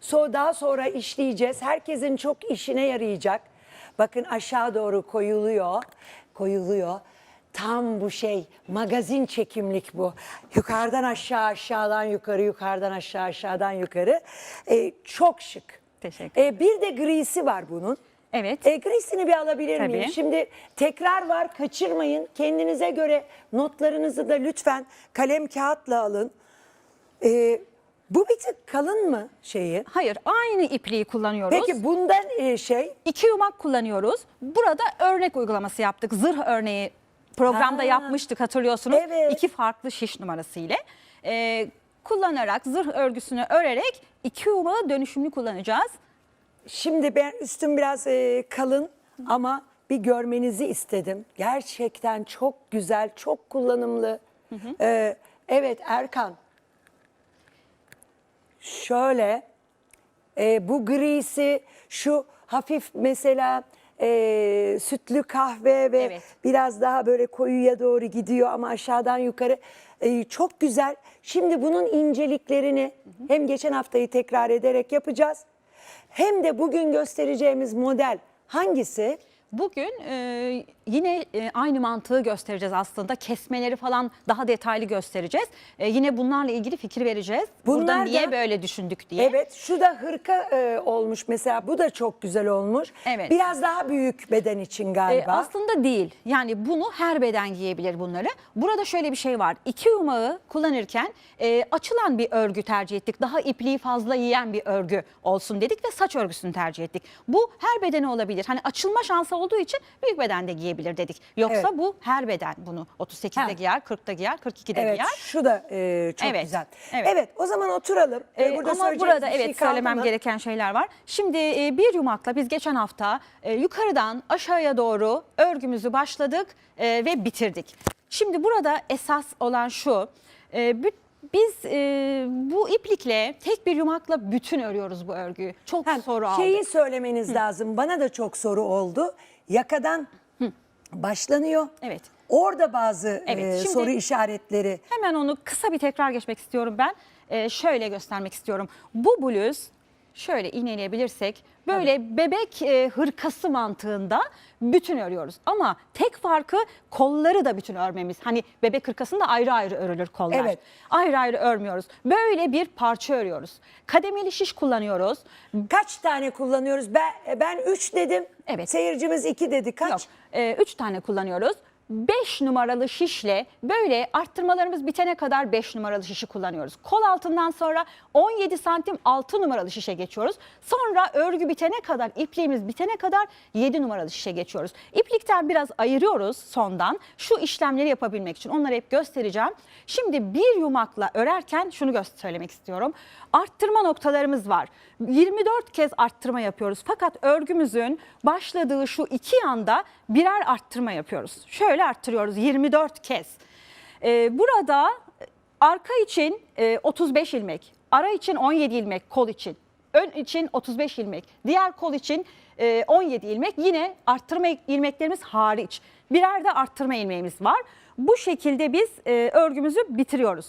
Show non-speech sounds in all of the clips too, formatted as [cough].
So daha sonra işleyeceğiz. Herkesin çok işine yarayacak. Bakın aşağı doğru koyuluyor. Koyuluyor. Tam bu şey magazin çekimlik bu. Yukarıdan aşağı aşağıdan yukarı yukarıdan aşağı aşağıdan yukarı. Ee, çok şık. Teşekkür Ee, bir de grisi var bunun. Evet. E, grisini bir alabilir miyim? Tabii. Şimdi tekrar var kaçırmayın. Kendinize göre notlarınızı da lütfen kalem kağıtla alın. E, bu bir tık kalın mı şeyi? Hayır aynı ipliği kullanıyoruz. Peki bundan e, şey İki yumak kullanıyoruz. Burada örnek uygulaması yaptık. Zırh örneği programda Ha. yapmıştık hatırlıyorsunuz. Evet. İki farklı şiş numarası ile. Ee, kullanarak zırh örgüsünü örerek iki yumağı dönüşümlü kullanacağız. şimdi ben üstüm biraz e, kalın ama bir görmenizi istedim. Gerçekten çok güzel, çok kullanımlı. E, evet Erkan. Şöyle e, bu grisi şu hafif mesela e, sütlü kahve ve Evet. biraz daha böyle koyuya doğru gidiyor ama aşağıdan yukarı e, çok güzel. Şimdi bunun inceliklerini hem geçen haftayı tekrar ederek yapacağız. Hem de bugün göstereceğimiz model hangisi? Bugün e, yine e, aynı mantığı göstereceğiz aslında. Kesmeleri falan daha detaylı göstereceğiz. E, yine bunlarla ilgili fikir vereceğiz. Burada Bunlar niye da- böyle düşündük diye. Evet şu da hırka e, olmuş mesela bu da çok güzel olmuş. Evet. Biraz daha büyük beden için E, galiba. aslında değil. Yani bunu her beden giyebilir bunları. Burada şöyle bir şey var. İki yumağı kullanırken e, açılan bir örgü tercih ettik. Daha ipliği fazla yiyen bir örgü olsun dedik ve saç örgüsünü tercih ettik. Bu her bedene olabilir. Hani açılma şansı olduğu için büyük beden de giyebilir dedik. Yoksa Evet. bu her beden bunu 38'de Ha. giyer, 40'da giyer, 42'de Evet giyer. şu da e, çok Evet, güzel. evet. Evet. o zaman oturalım. E, Ee, burada ama söyleyeceğiniz burada bir şey evet kaldı söylemem mı? gereken şeyler var. Şimdi e, bir yumakla biz geçen hafta e, yukarıdan aşağıya doğru örgümüzü başladık e, ve bitirdik. Şimdi burada esas olan şu. e, bü- biz e, bu iplikle tek bir yumakla bütün örüyoruz bu örgüyü. Çok Ha, soru aldık. Şeyi söylemeniz lazım. Bana da çok soru oldu. Yakadan başlanıyor. Evet. Orada bazı Evet, e, şimdi- soru işaretleri. Hemen onu kısa bir tekrar geçmek istiyorum ben. Ee, şöyle göstermek istiyorum. Bu bluz şöyle iğneleyebilirsek böyle bebek e, hırkası mantığında bütün örüyoruz. Ama tek farkı kolları da bütün örmemiz. Hani bebek hırkasında ayrı ayrı örülür kollar. Evet. Ayrı ayrı örmüyoruz. Böyle bir parça örüyoruz. Kademeli şiş kullanıyoruz. Kaç tane kullanıyoruz? Ben ben 3 dedim. Evet. Seyircimiz 2 dedi. Kaç? Yok. 3 tane kullanıyoruz. 5 numaralı şişle böyle arttırmalarımız bitene kadar 5 numaralı şişi kullanıyoruz. Kol altından sonra 17 santim 6 numaralı şişe geçiyoruz. Sonra örgü bitene kadar, ipliğimiz bitene kadar 7 numaralı şişe geçiyoruz. İplikten biraz ayırıyoruz sondan şu işlemleri yapabilmek için. Onları hep göstereceğim. Şimdi bir yumakla örerken şunu söylemek istiyorum. Arttırma noktalarımız var. 24 kez arttırma yapıyoruz. Fakat örgümüzün başladığı şu iki yanda birer arttırma yapıyoruz. Şöyle arttırıyoruz 24 kez. Ee, burada arka için e, 35 ilmek, ara için 17 ilmek kol için, ön için 35 ilmek, diğer kol için e, 17 ilmek. Yine arttırma ilmeklerimiz hariç. Birer de arttırma ilmeğimiz var. Bu şekilde biz e, örgümüzü bitiriyoruz.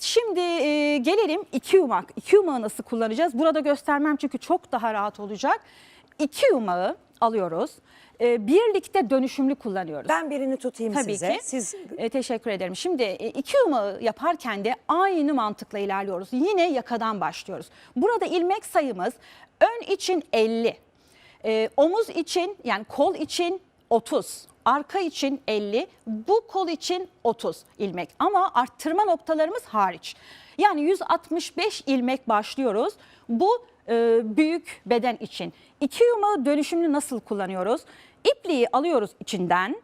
Şimdi e, gelelim iki yumak. İki yumağı nasıl kullanacağız? Burada göstermem çünkü çok daha rahat olacak. İki yumağı alıyoruz. E, birlikte dönüşümlü kullanıyoruz. Ben birini tutayım Tabii size. ki. Siz E, teşekkür ederim. Şimdi e, iki yumağı yaparken de aynı mantıkla ilerliyoruz. Yine yakadan başlıyoruz. Burada ilmek sayımız ön için 50, e, omuz için yani kol için 30, arka için 50, bu kol için 30 ilmek. Ama arttırma noktalarımız hariç. Yani 165 ilmek başlıyoruz. Bu e, büyük beden için. İki yumağı dönüşümlü nasıl kullanıyoruz? İpliği alıyoruz içinden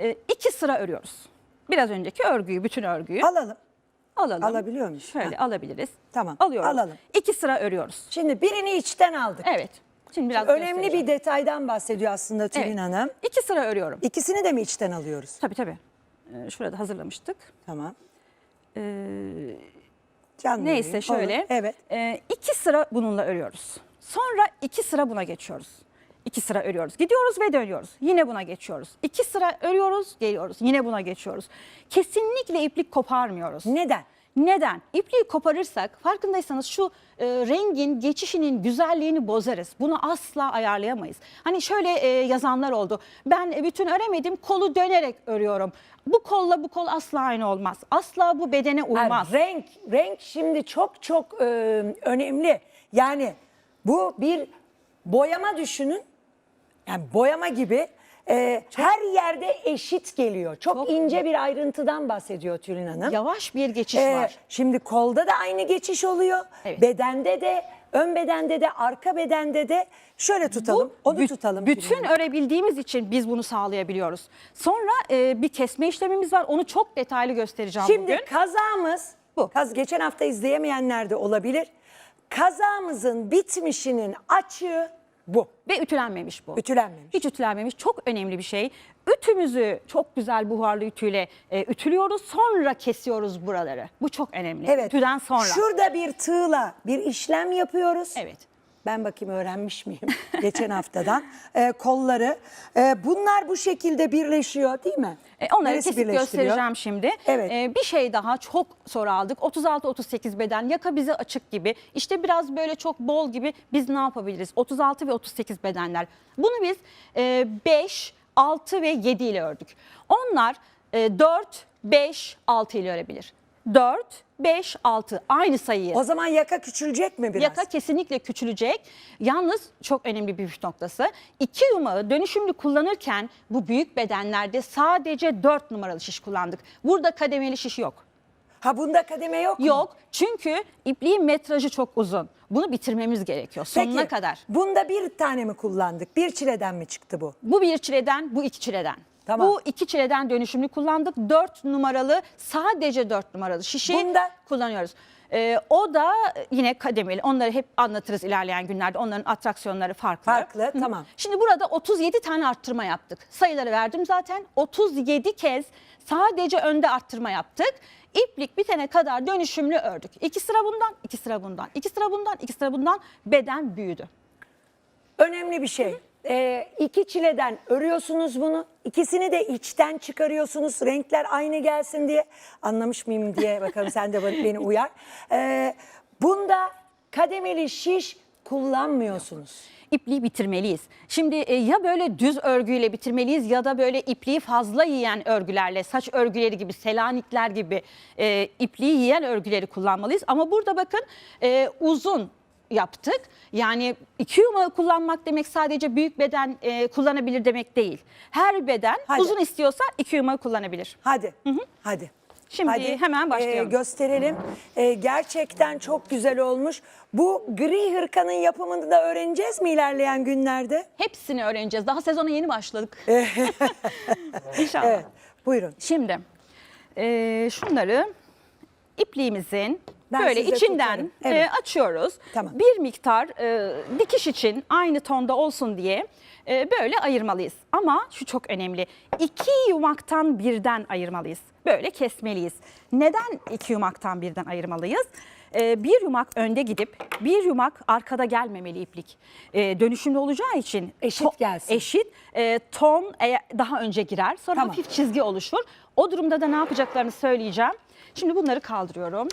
e, iki sıra örüyoruz. Biraz önceki örgüyü, bütün örgüyü alalım. alalım. Alabiliyor muyuz? Şöyle alabiliriz. Tamam, Alıyoruz. alalım. İki sıra örüyoruz. Şimdi birini içten aldık. Evet. Şimdi biraz Önemli bir detaydan bahsediyor aslında Tülin Evet. Hanım. İki sıra örüyorum. İkisini de mi içten alıyoruz? Tabii tabii. Ee, şurada hazırlamıştık. Tamam. Ee, Canlı neyse yayın. şöyle. Olur. Evet. Ee, iki sıra bununla örüyoruz. Sonra iki sıra buna geçiyoruz. İki sıra örüyoruz. Gidiyoruz ve dönüyoruz. Yine buna geçiyoruz. İki sıra örüyoruz, geliyoruz. Yine buna geçiyoruz. Kesinlikle iplik koparmıyoruz. Neden? Neden? İpliği koparırsak farkındaysanız şu e, rengin geçişinin güzelliğini bozarız. Bunu asla ayarlayamayız. Hani şöyle e, yazanlar oldu. Ben e, bütün öremedim kolu dönerek örüyorum. Bu kolla bu kol asla aynı olmaz. Asla bu bedene uymaz. Yani renk, renk şimdi çok çok e, önemli. Yani bu bir boyama düşünün. Yani boyama gibi e, her yerde eşit geliyor. Çok, Çok- ince bir ayrıntıdan bahsediyor Tülin Hanım. Yavaş bir geçiş Ee, var. Şimdi kolda da aynı geçiş oluyor. Evet. Bedende de, ön bedende de, arka bedende de. Şöyle tutalım, onu büt- tutalım. Tülin Bütün Hanım. örebildiğimiz için biz bunu sağlayabiliyoruz. Sonra e, bir kesme işlemimiz var. Onu çok detaylı göstereceğim Şimdi bugün. kazamız, Bu. Kaz, geçen hafta izleyemeyenler de olabilir. Kazamızın bitmişinin açığı bu. Ve ütülenmemiş bu. Ütülenmemiş. Hiç ütülenmemiş. Çok önemli bir şey. Ütümüzü çok güzel buharlı ütüyle e, ütülüyoruz. Sonra kesiyoruz buraları. Bu çok önemli. Evet. Ütüden sonra. Şurada bir tığla bir işlem yapıyoruz. Evet. Ben bakayım öğrenmiş miyim [laughs] geçen haftadan. Ee, kolları. Ee, bunlar bu şekilde birleşiyor değil mi? E, onları Neresi kesip göstereceğim şimdi. Evet. E, bir şey daha çok soru aldık. 36-38 beden yaka bize açık gibi. İşte biraz böyle çok bol gibi biz ne yapabiliriz? 36 ve 38 bedenler. Bunu biz e, 5, 6 ve 7 ile ördük. Onlar e, 4, 5, 6 ile örebilir. 4, 5, 6 aynı sayıyı. O zaman yaka küçülecek mi biraz? Yaka kesinlikle küçülecek. Yalnız çok önemli bir püf noktası. İki yumağı dönüşümlü kullanırken bu büyük bedenlerde sadece 4 numaralı şiş kullandık. Burada kademeli şiş yok. Ha bunda kademe yok mu? Yok çünkü ipliğin metrajı çok uzun. Bunu bitirmemiz gerekiyor sonuna Peki, kadar. Bunda bir tane mi kullandık? Bir çileden mi çıktı bu? Bu bir çileden, bu iki çileden. Tamam. Bu iki çileden dönüşümlü kullandık. 4 numaralı, sadece 4 numaralı şişi Bunda? kullanıyoruz. Ee, o da yine kademeli. Onları hep anlatırız ilerleyen günlerde. Onların atraksiyonları farklı. Farklı, Hı. tamam. Şimdi burada 37 tane arttırma yaptık. Sayıları verdim zaten. 37 kez sadece önde arttırma yaptık. İplik bitene kadar dönüşümlü ördük. İki sıra bundan, iki sıra bundan, iki sıra bundan, iki sıra bundan beden büyüdü. Önemli bir şey. Ee, iki çileden örüyorsunuz bunu. İkisini de içten çıkarıyorsunuz. Renkler aynı gelsin diye. Anlamış mıyım diye bakalım sen de beni uyar. Ee, bunda kademeli şiş kullanmıyorsunuz. ipliği bitirmeliyiz. Şimdi e, ya böyle düz örgüyle bitirmeliyiz ya da böyle ipliği fazla yiyen örgülerle, saç örgüleri gibi, selanikler gibi e, ipliği yiyen örgüleri kullanmalıyız. Ama burada bakın e, uzun yaptık. Yani iki yumağı kullanmak demek sadece büyük beden e, kullanabilir demek değil. Her beden Hadi. uzun istiyorsa iki yumağı kullanabilir. Hadi. Hadi. Şimdi hemen başlayalım. e, gösterelim. E, gerçekten çok güzel olmuş. Bu gri hırkanın yapımını da öğreneceğiz mi ilerleyen günlerde? Hepsini öğreneceğiz. Daha sezona yeni başladık. [laughs] [laughs] İnşallah. Evet. Buyurun. Şimdi e, şunları ipliğimizin Ben böyle size içinden tutarım. Evet. e, açıyoruz. Tamam. Bir miktar e, dikiş için aynı tonda olsun diye e, böyle ayırmalıyız. Ama şu çok önemli. İki yumaktan birden ayırmalıyız. Böyle kesmeliyiz. Neden iki yumaktan birden ayırmalıyız? E, bir yumak önde gidip bir yumak arkada gelmemeli iplik. E, dönüşümlü olacağı için Eşit gelsin. Eşit. E, ton e, daha önce girer. Sonra Tamam. hafif çizgi oluşur. O durumda da ne yapacaklarını söyleyeceğim. Şimdi bunları kaldırıyorum.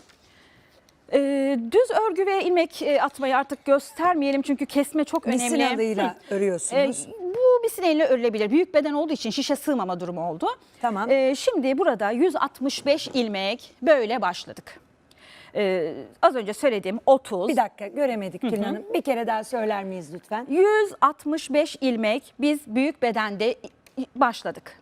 Ee, düz örgü ve ilmek e, atmayı artık göstermeyelim çünkü kesme çok önemli. Misin alıyla Hı. örüyorsunuz. Ee, bu misineyle örülebilir. Büyük beden olduğu için şişe sığmama durumu oldu. Tamam. Ee, şimdi burada 165 ilmek böyle başladık. Ee, az önce söylediğim 30. Bir dakika göremedik Tülin Hanım. Bir kere daha söyler miyiz lütfen? 165 ilmek biz büyük bedende başladık.